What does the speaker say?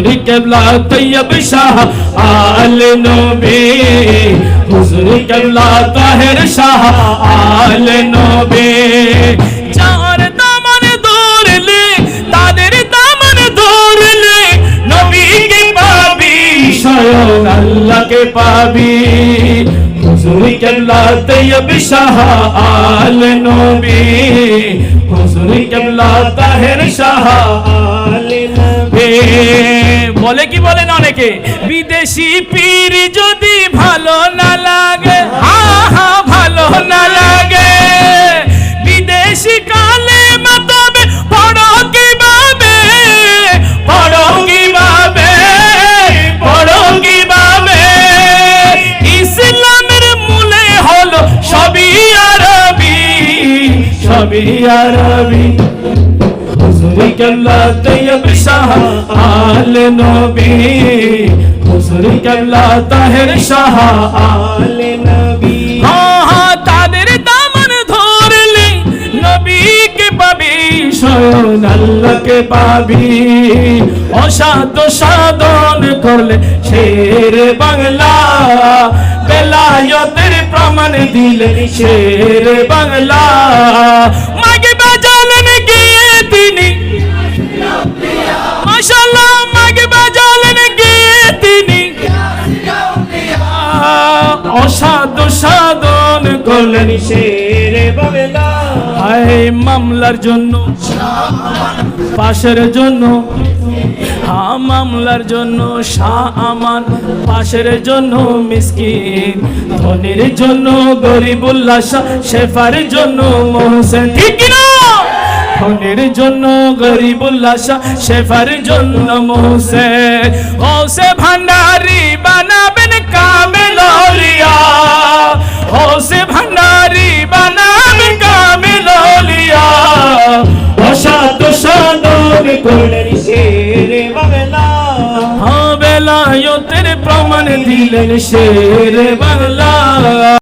হুজুর কেবলা তৈয়ব শাহ আল নবী হুজুর কেবলা তাহের শাহ আল নবী যার দামান ধরলে তাদের দামান ধরলে নবীকে পাবি স্বয়ং আল্লাহকে পাবি হুজুর কেবলা তৈয়ব শাহ আল নবী হুজুর কেবলা তাহের শাহ আল নবী বলে কি বলেন অনেকে? বিদেশি পীর যদি ভালো না লাগে হা হা ভালো না লাগে। বিদেশি কালে মাতাবে পড়ো কীভাবে পড়ো কীভাবে পড়ো কীভাবে ইসলামের মূলে হলো সবই আরবি সবই আরবি। তৈয়ব শাহ আল নবী হুজুরি কেল্লা তাহের শাহ আল নবী তাদের দামন ধরলে নবীকে পাবি স্বয়ং আল্লাহকে পাবি অসাধ্য সাধন করলে শের বাংলা বেলায়তের প্রমাণ দিলে শের বাংলা সাধন করলেন শের বাংলা। হায় মামলার জন্য, পাশের জন্য, হা মামলার জন্য, শাহ আমান, পাশের জন্য, মিসকিন, ধনির জন্য, গরিবুল্লাহ শাহ, শেফার জন্য, মোহসেন। ঠিক না? ধনের জন্য, গরিবুল্লাহ শাহ, শেফার জন্য, মোহসেন। ও সে ভান্ডারি বানাবেন করলেন শের বাংলা। হ্যাঁ বেলায়তের প্রমাণ দিলেন শের বাংলা।